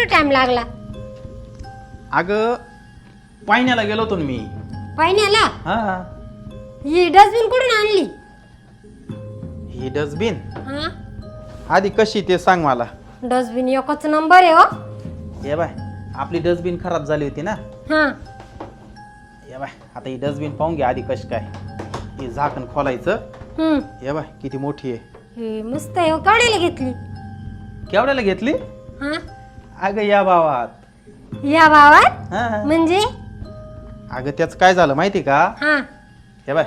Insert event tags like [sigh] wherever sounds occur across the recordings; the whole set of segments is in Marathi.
एवढा टाइम लागला? अगं पायण्याला गेलो होतो ना मी. पाहिण्याला? हा. ही डस्टबिन कुठून आणली? ही डस्टबिन हा. आधी कशी ते सांग मला. डस्टबिन एकच नंबर आहे हो. ये बाय आपली डस्टबिन खराब झाली होती ना. हा. ये बाय आता ही डस्टबिन पाहून घ्या आधी कशी काय. हे झाकण खोलायचं. हम्म. ये बाय किती मोठी आहे. हे मस्त आहे हो केवढ्याला घेतली? केवढ्याला घेतली? हा. अगं या भावात. या भावात? हा. म्हणजे? अगं त्याचं काय झालं माहिती का? हा. हे बाय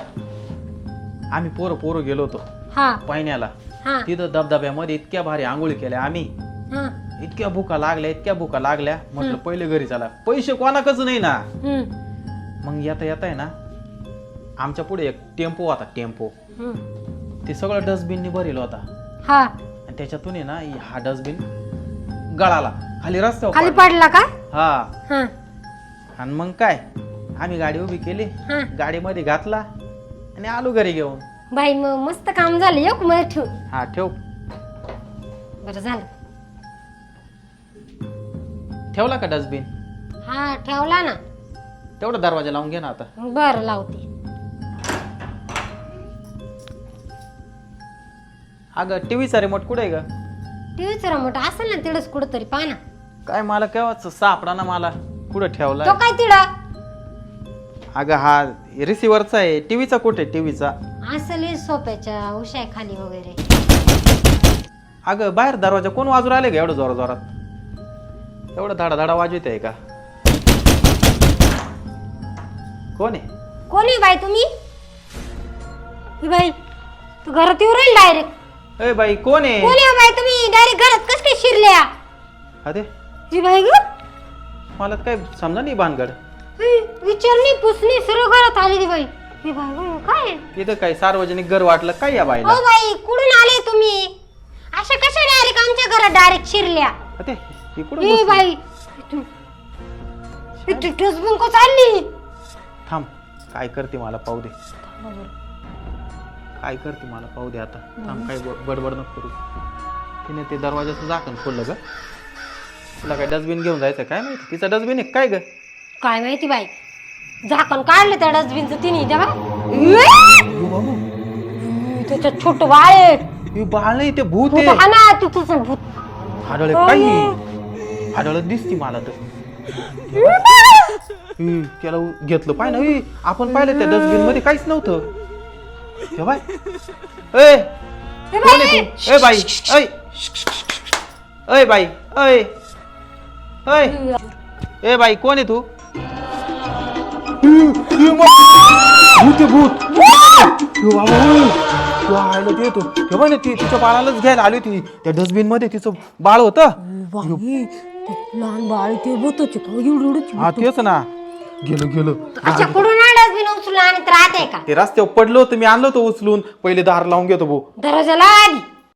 आम्ही पोरं पोरं गेलो होतो हा. पायण्याला हा. तिथं धबधब्यामध्ये इतक्या भारी आंघोळी केल्या आम्ही. हा. इतक्या भुका लागल्या इतक्या भुका लागल्या. म्हटलं पहिले घरी चला. पैसे कोणाकच नाही ना. हम्म. मग येता येता आहे ना आमच्या पुढे एक टेम्पो होता टेम्पो. हम्म. ते सगळं डस्टबिननी भरेल होता. हा. आणि त्याच्यातून आहे ना हा डस्टबिन गळाला. खाली रस्त्यावर खाली पडला. पडला का? हा. हा. आणि मग काय? आम्ही गाडी उभी केली. हा. गाडीमध्ये घातला आणि आलो घरी घेऊन. बाई मग मस्त काम झालं. एक मध्ये ठेव? हा ठेव. बरं झालं. ठेवला का डस्टबिन? हा ठेवला ना. तेवढा दरवाजा लावून घे ना आता. बरं लावते. अगं टीव्हीचा रिमोट कुठे आहे ग? टीव्हीचं रिमोट असेल ना तिडच कुठंतरी पाहा ना. काय मला केव्हाच सापडा ना मला. कुठं ठेवला तो काय तिडा? अगं हा रिसिव्हरचा आहे. टीव्हीचा कुठे टीव्हीचा. असेल हे सोप्याच्या उशाय खाली वगैरे. अगं बाहेर दरवाजा कोण वाजू राहिले का एवढं जोरा जोरात? एवढं धाडा धाडा वाजवत आहे का? कोण आहे? कोणी बाई तुम्ही? ही बाई तू घरात येऊ राहील डायरेक्ट ए बाई कोण आहे? कोणी हो बाई तुम्ही? डायरेक्ट घरात कस काय शिरल्या? अरे. ही बाई ग. मला तर काय समजा नाही भानगड. ही, विचारणी पुसणी सर्व घरात आली ती बाई. ही बाई ग, काय? आहे? इथं काय सार्वजनिक घर वाटलं काय या बाईला? हो बाई कुठून आले तुम्ही? अशा कशा डायरेक्ट आमच्या घरात डायरेक्ट शिरल्या? अरे इकडून ही बसली. बाई चालली. थांब काय करते मला पाहू दे. काय करते मला? पाहू दे आता. थांब काय ब- बडबड नको करू. तिने ते दरवाजाचं झाकण खोललं ग. तुला काय डस्टबिन घेऊन जायचं काय माहिती? तिचा डस्टबिन आहे काय ग? काय माहिती बाई? झाकण काढलं त्या डस्टबिनचं तिने तेव्हा त्याच्यात छोट बाळ हे बाळ नाही ते भूत भूत आहे. हा ना तू तुझं भूत. हाडळ काही हाडळ दिसती मला तर. त्याला घेतलं पाय ना हे, आपण पाहिलं त्या डस्टबिनमध्ये काहीच नव्हतं. [laughs] हे बाय. ए कोण आहे तू? ए बाई ऐ. ऐ बाई ऐ. ऐ. ए बाई कोण आहे तू? भूत आहे, भूत यो बाबा, ओय. यो आयला ते येतो. हे बाई ना ती तिच्या बाळालाच घ्यायला आली होती. त्या डस्टबिनमध्ये तिचं बाळ होतं. बाई ते लहान बाळ ते भूतच का? एवढं एवढंच हा तेच ना. गेलो गेलो. अच्छा डस्टबिन उचलून आणि राहते का? ते रस्त्यावर पडलो होतं मी आणलं होतं उचलून. पहिले दार लावून घेतो भाऊ. दरवाजाला आधी.